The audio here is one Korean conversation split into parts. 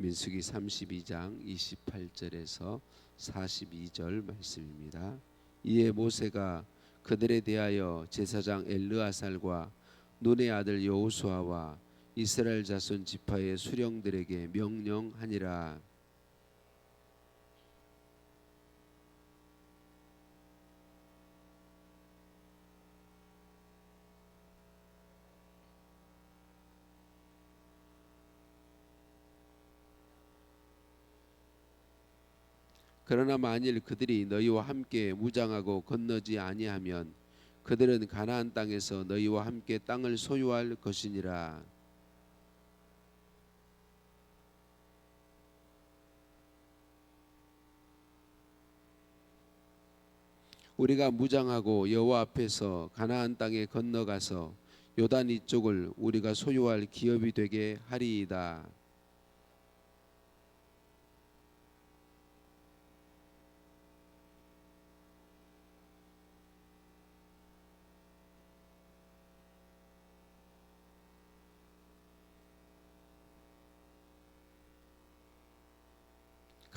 민수기 32장 28절에서 42절 말씀입니다. 이에 모세가 그들에 대하여 제사장 엘르아살과 눈의 아들 여호수아와 이스라엘 자손 지파의 수령들에게 명령하니라. 그러나 만일 그들이 너희와 함께 무장하고 건너지 아니하면 그들은 가나안 땅에서 너희와 함께 땅을 소유할 것이니라. 우리가 무장하고 여호와 앞에서 가나안 땅에 건너가서 요단 이쪽을 우리가 소유할 기업이 되게 하리이다.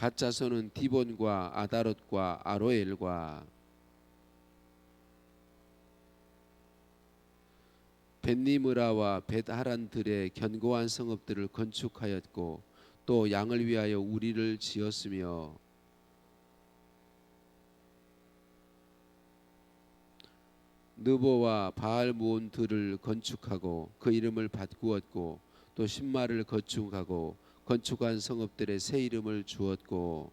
갓 자손은 디본과 아다롯과 아로엘과 벤니므라와 벳하란들의 견고한 성읍들을 건축하였고 또 양을 위하여 우리를 지었으며 느보와 바알무온들을 건축하고 그 이름을 바꾸었고 또 신마를 건축하고 건축한 성읍들의 새 이름을 주었고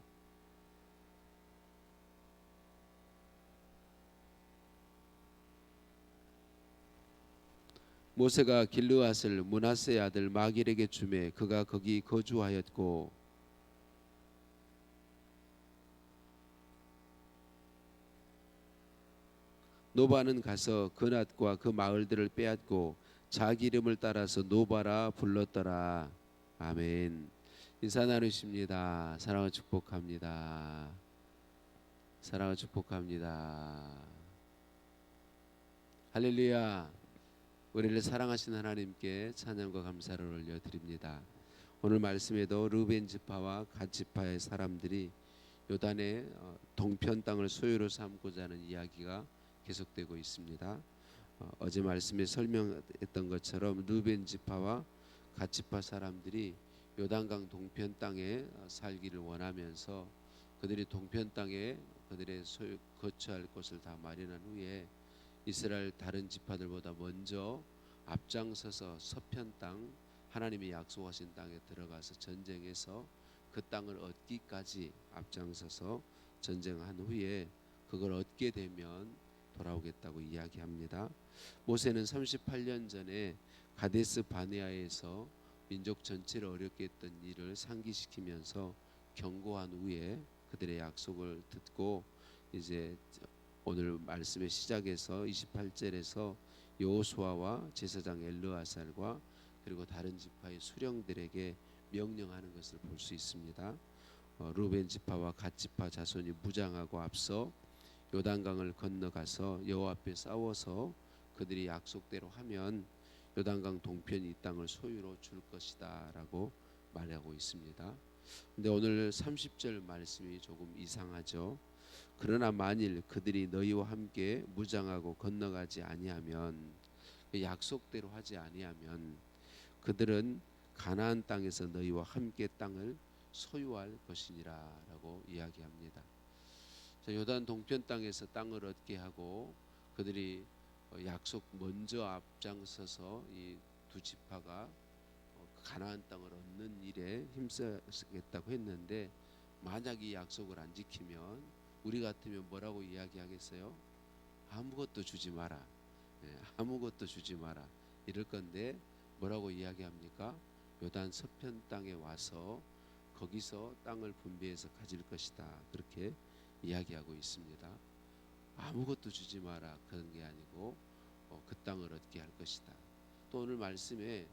모세가 길르앗을 문하세 아들 마길에게 주매 그가 거기 거주하였고 노바는 가서 그낫과 그 마을들을 빼앗고 자기 이름을 따라서 노바라 불렀더라. 아멘. 인사 나누십니다. 사랑을 축복합니다. 사랑을 축복합니다. 할렐루야. 우리를 사랑하신 하나님께 찬양과 감사를 올려드립니다. 오늘 말씀에도 르벤 지파와 갓 지파의 사람들이 요단의 어, 동편 땅을 소유로 삼고자 하는 이야기가 계속되고 있습니다. 어, 어제 말씀에 설명했던 것처럼 르벤 지파와 갓 지파 사람들이 요단강 동편 땅에 어, 살기를 원하면서 그들이 동편 땅에 그들의 소유, 거처할 곳을 다 마련한 후에 이스라엘 다른 지파들보다 먼저 앞장서서 서편 땅 하나님이 약속하신 땅에 들어가서 전쟁해서 그 땅을 얻기까지 앞장서서 전쟁한 후에 그걸 얻게 되면 돌아오겠다고 이야기합니다. 모세는 38년 전에 가데스 바네아에서 민족 전체를 어렵게 했던 일을 상기시키면서 경고한 후에 그들의 약속을 듣고 이제 오늘 말씀의 시작에서 28절에서 여호수아와 제사장 엘르아살과 그리고 다른 지파의 수령들에게 명령하는 것을 볼 수 있습니다. 어, 루벤 지파와 갓 지파 자손이 무장하고 앞서 요단강을 건너가서 여호와 앞에 싸워서 그들이 약속대로 하면 요단강 동편 이 땅을 소유로 줄 것이다라고 말하고 있습니다. 근데 오늘 30절 말씀이 조금 이상하죠. 그러나 만일 그들이 너희와 함께 무장하고 건너가지 아니하면 그 약속대로 하지 아니하면 그들은 가나안 땅에서 너희와 함께 땅을 소유할 것이니라라고 이야기합니다. 자, 요단 동편 땅에서 땅을 얻게 하고 그들이 어, 약속 먼저 앞장서서 이 두 지파가 어, 가나안 땅을 얻는 일에 힘쓰겠다고 했는데 만약 이 약속을 안 지키면 우리 같으면 뭐라고 이야기하겠어요? 아무것도 주지 마라. 네, 아무것도 주지 마라. 이럴 건데 뭐라고 이야기합니까? 요단 서편 땅에 와서 거기서 땅을 분배해서 가질 것이다. 그렇게 이야기하고 있습니다. 아무것도 주지 마라 그런 게 아니고 어, 그 땅을 얻게 할 것이다. 또 오늘 말씀에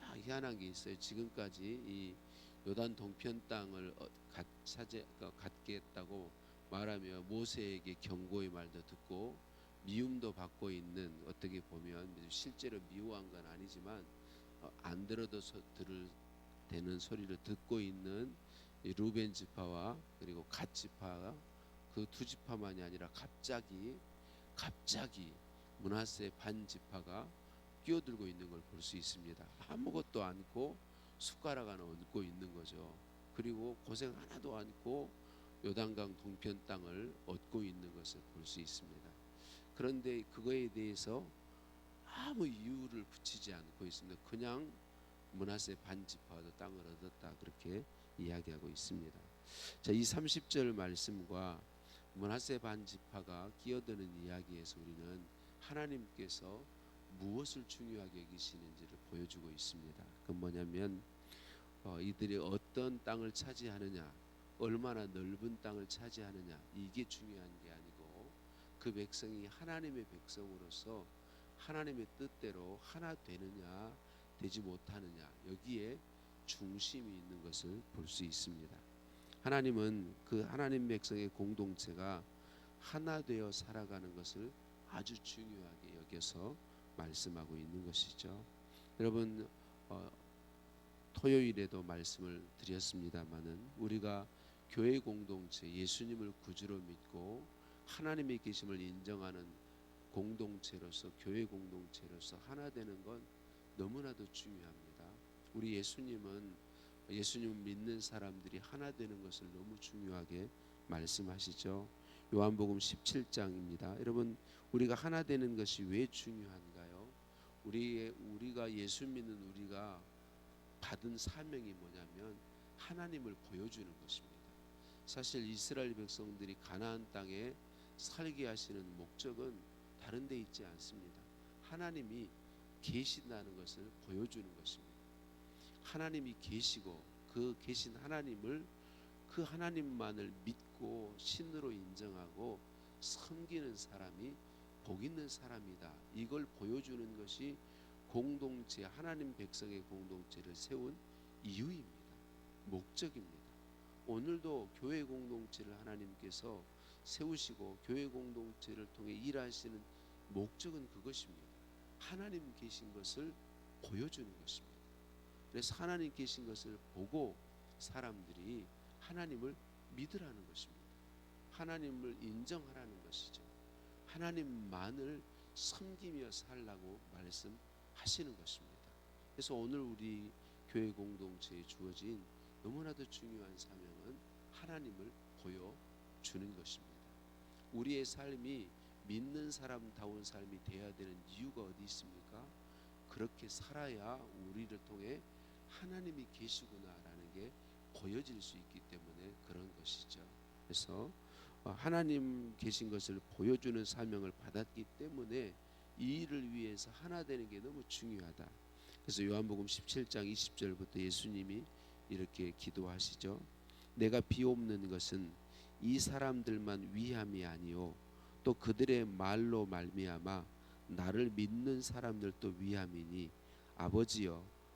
야, 희한한 게 있어요. 지금까지 이 요단 동편 땅을 어, 갖, 차지, 어, 갖겠다고 말하며 모세에게 경고의 말도 듣고 미움도 받고 있는 어떻게 보면 실제로 미워한 건 아니지만 어, 안 들어도 서, 들을 되는 소리를 듣고 있는 이 루벤 지파와 그리고 갓 지파가 그 두 지파만이 아니라 갑자기 갑자기 문하세 반 지파가 끼어들고 있는 걸 볼 수 있습니다. 아무것도 않고 숟가락 하나 얹고 있는 거죠. 그리고 고생 하나도 않고 요단강 동편 땅을 얻고 있는 것을 볼 수 있습니다. 그런데 그거에 대해서 아무 이유를 붙이지 않고 있습니다. 그냥 문하세 반지파도 땅을 얻었다 그렇게 이야기하고 있습니다. 자, 이 30절 말씀과 문하세 반지파가 끼어드는 이야기에서 우리는 하나님께서 무엇을 중요하게 여기시는지를 보여주고 있습니다. 그 뭐냐면 어, 이들이 어떤 땅을 차지하느냐, 얼마나 넓은 땅을 차지하느냐 이게 중요한 게 아니고 그 백성이 하나님의 백성으로서 하나님의 뜻대로 하나 되느냐 되지 못하느냐 여기에 중심이 있는 것을 볼 수 있습니다. 하나님은 그 하나님 백성의 공동체가 하나 되어 살아가는 것을 아주 중요하게 여겨서 말씀하고 있는 것이죠. 여러분 어, 토요일에도 말씀을 드렸습니다마는 우리가 교회 공동체 예수님을 구주로 믿고 하나님의 계심을 인정하는 공동체로서 교회 공동체로서 하나 되는 건 너무나도 중요합니다. 우리 예수님은 예수님 믿는 사람들이 하나 되는 것을 너무 중요하게 말씀하시죠. 요한복음 17장입니다. 여러분 우리가 하나 되는 것이 왜 중요한가요? 우리의 우리가 예수 믿는 우리가 받은 사명이 뭐냐면 하나님을 보여주는 것입니다. 사실 이스라엘 백성들이 가나안 땅에 살게 하시는 목적은 다른 데 있지 않습니다. 하나님이 계신다는 것을 보여주는 것입니다. 하나님이 계시고 그 계신 하나님을 그 하나님만을 믿고 신으로 인정하고 섬기는 사람이 복 있는 사람이다. 이걸 보여주는 것이 공동체 하나님 백성의 공동체를 세운 이유입니다. 목적입니다. 오늘도 교회 공동체를 하나님께서 세우시고 교회 공동체를 통해 일하시는 목적은 그것입니다. 하나님 계신 것을 보여주는 것입니다. 그래서 하나님 계신 것을 보고 사람들이 하나님을 믿으라는 것입니다. 하나님을 인정하라는 것이죠. 하나님만을 섬기며 살라고 말씀하시는 것입니다. 그래서 오늘 우리 교회 공동체에 주어진 너무나도 중요한 사명은 하나님을 보여주는 것입니다. 우리의 삶이 믿는 사람다운 삶이 되어야 되는 이유가 어디 있습니까? 그렇게 살아야 우리를 통해 하나님이 계시구나라는 게 보여질 수 있기 때문에 그런 것이죠. 그래서 어, 하나님 계신 것을 보여주는 사명을 받았기 때문에 이 일을 위해서 하나 되는 게 너무 중요하다. 그래서 요한복음 17장 20절부터 예수님이 이렇게 기도하시죠. 내가 비옵는 것은 이 사람들만 위함이 아니요 또 그들의 말로 말미암아 나를 믿는 사람들도 위함이니 아버지여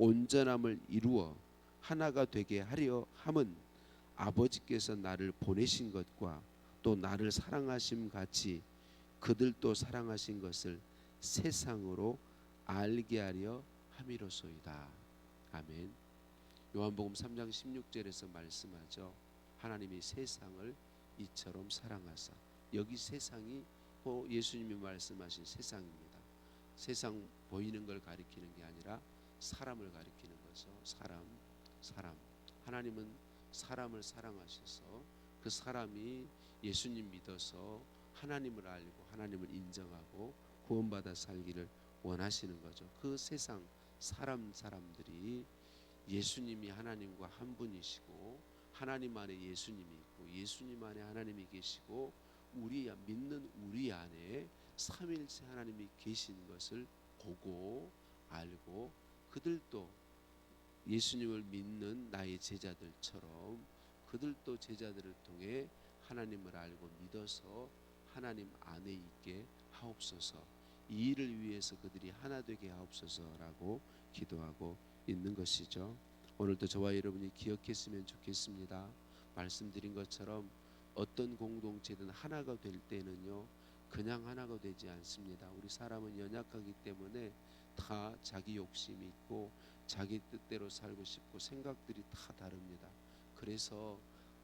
온전함을 이루어 하나가 되게 하려 함은 아버지께서 나를 보내신 것과 또 나를 사랑하심 같이 그들도 사랑하신 것을 세상으로 알게 하려 함이로소이다. 아멘. 요한복음 3장 16절에서 말씀하죠. 하나님이 세상을 이처럼 사랑하사 여기 세상이 뭐 예수님이 말씀하신 세상입니다. 세상 보이는 걸 가리키는 게 아니라 사람을 가리키는 거죠. 사람, 사람. 하나님은 사람을 사랑하셔서 그 사람이 예수님 믿어서 하나님을 알고 하나님을 인정하고 구원받아 살기를 원하시는 거죠. 그 세상 사람 사람들이 예수님이 하나님과 한 분이시고 하나님 안에 예수님이 있고 예수님 안에 하나님이 계시고 우리 믿는 우리 안에 삼일체 하나님이 계신 것을 보고 알고 그들도 예수님을 믿는 나의 제자들처럼 그들도 제자들을 통해 하나님을 알고 믿어서 하나님 안에 있게 하옵소서. 이 일을 위해서 그들이 하나 되게 하옵소서라고 기도하고 있는 것이죠. 오늘도 저와 여러분이 기억했으면 좋겠습니다. 말씀드린 것처럼 어떤 공동체든 하나가 될 때는요. 그냥 하나가 되지 않습니다. 우리 사람은 연약하기 때문에 다 자기 욕심이 있고 자기 뜻대로 살고 싶고 생각들이 다 다릅니다. 그래서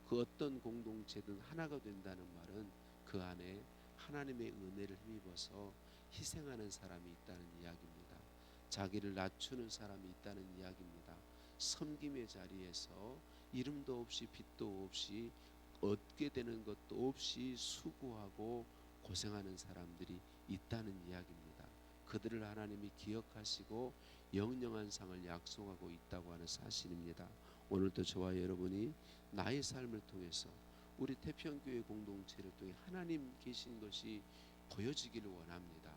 그 어떤 공동체든 하나가 된다는 말은 그 안에 하나님의 은혜를 힘입어서 희생하는 사람이 있다는 이야기입니다. 자기를 낮추는 사람이 있다는 이야기입니다. 섬김의 자리에서 이름도 없이 빛도 없이 얻게 되는 것도 없이 수고하고 고생하는 사람들이 있다는 이야기입니다. 그들을 하나님이 기억하시고 영영한 상을 약속하고 있다고 하는 사실입니다. 오늘도 저와 여러분이 나의 삶을 통해서 우리 태평교회 공동체를 통해 하나님 계신 것이 보여지기를 원합니다.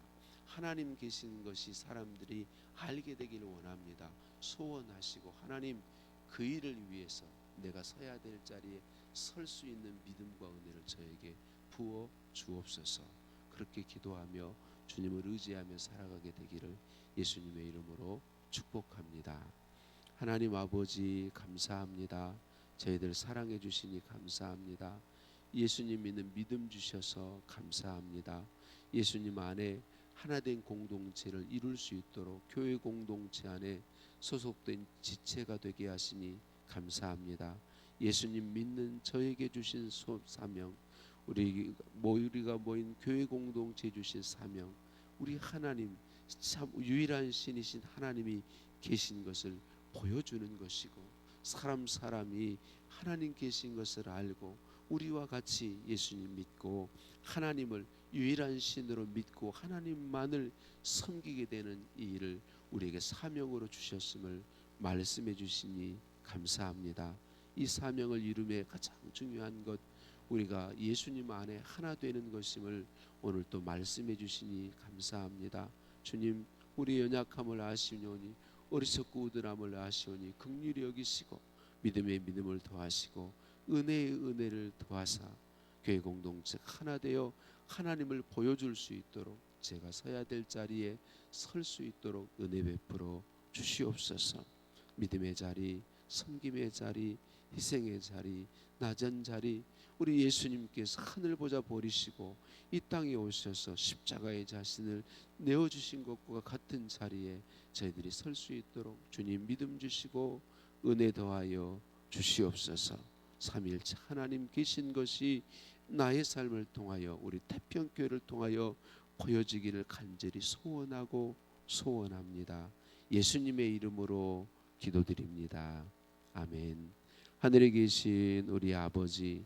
하나님 계신 것이 사람들이 알게 되기를 원합니다. 소원하시고 하나님 그 일을 위해서 내가 서야 될 자리에 설 수 있는 믿음과 은혜를 저에게 부어 주옵소서. 그렇게 기도하며 주님을 의지하며 살아가게 되기를 예수님의 이름으로 축복합니다. 하나님 아버지 감사합니다. 저희들 사랑해 주시니 감사합니다. 예수님 믿는 믿음 주셔서 감사합니다. 예수님 안에 하나된 공동체를 이룰 수 있도록 교회 공동체 안에 소속된 지체가 되게 하시니 감사합니다. 예수님 믿는 저에게 주신 소 사명, 우리 모이가 모인 교회 공동체 주신 사명, 우리 하나님 참 유일한 신이신 하나님이 계신 것을 보여주는 것이고 사람 사람이 하나님 계신 것을 알고 우리와 같이 예수님 믿고 하나님을 유일한 신으로 믿고 하나님만을 섬기게 되는 이 일을 우리에게 사명으로 주셨음을 말씀해 주시니 감사합니다. 이 사명을 이룸에 가장 중요한 것 우리가 예수님 안에 하나 되는 것임을 오늘 또 말씀해 주시니 감사합니다. 주님 우리 연약함을 아시오니 어리석고 우둔함을 아시오니 극률이 여기시고 믿음의 믿음을 더하시고 은혜의 은혜를 더하사 교회 공동체 하나 되어 하나님을 보여줄 수 있도록 제가 서야 될 자리에 설 수 있도록 은혜 베풀어 주시옵소서. 믿음의 자리, 섬김의 자리, 희생의 자리, 낮은 자리 우리 예수님께서 하늘 보자 버리시고 이 땅에 오셔서 십자가의 자신을 내어 주신 것과 같은 자리에 저희들이 설 수 있도록 주님 믿음 주시고 은혜 더하여 주시옵소서. 삼일차 하나님 계신 것이 나의 삶을 통하여 우리 태평교회를 통하여 보여지기를 간절히 소원하고 소원합니다. 예수님의 이름으로 기도드립니다. 아멘. 하늘에 계신 우리 아버지,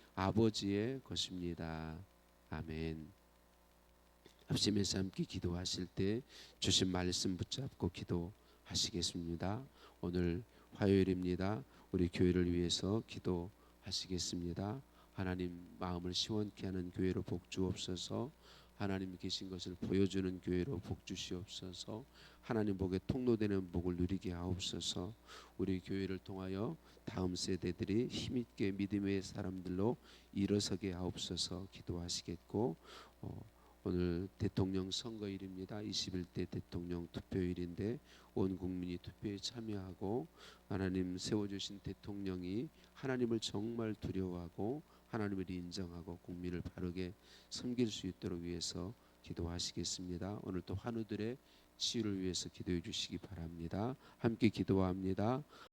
아버지의 것입니다. 아멘. 합심해서 함께 기도하실 때 주신 말씀 붙잡고 기도하시겠습니다. 오늘 화요일입니다. 우리 교회를 위해서 기도하시겠습니다. 하나님 마음을 시원케 하는 교회로 복 주옵소서. 하나님 계신 것을 보여주는 교회로 복 주시옵소서. 하나님 복의 통로되는 복을 누리게 하옵소서. 우리 교회를 통하여 다음 세대들이 힘있게 믿음의 사람들로 일어서게 하옵소서. 기도하시겠고 어, 오늘 대통령 선거일입니다. 21대 대통령 투표일인데 온 국민이 투표에 참여하고 하나님 세워주신 대통령이 하나님을 정말 두려워하고 하나님을 인정하고 국민을 바르게 섬길 수 있도록 위해서 기도하시겠습니다. 오늘 또 환우들의 치유를 위해서 기도해 주시기 바랍니다. 함께 기도합니다.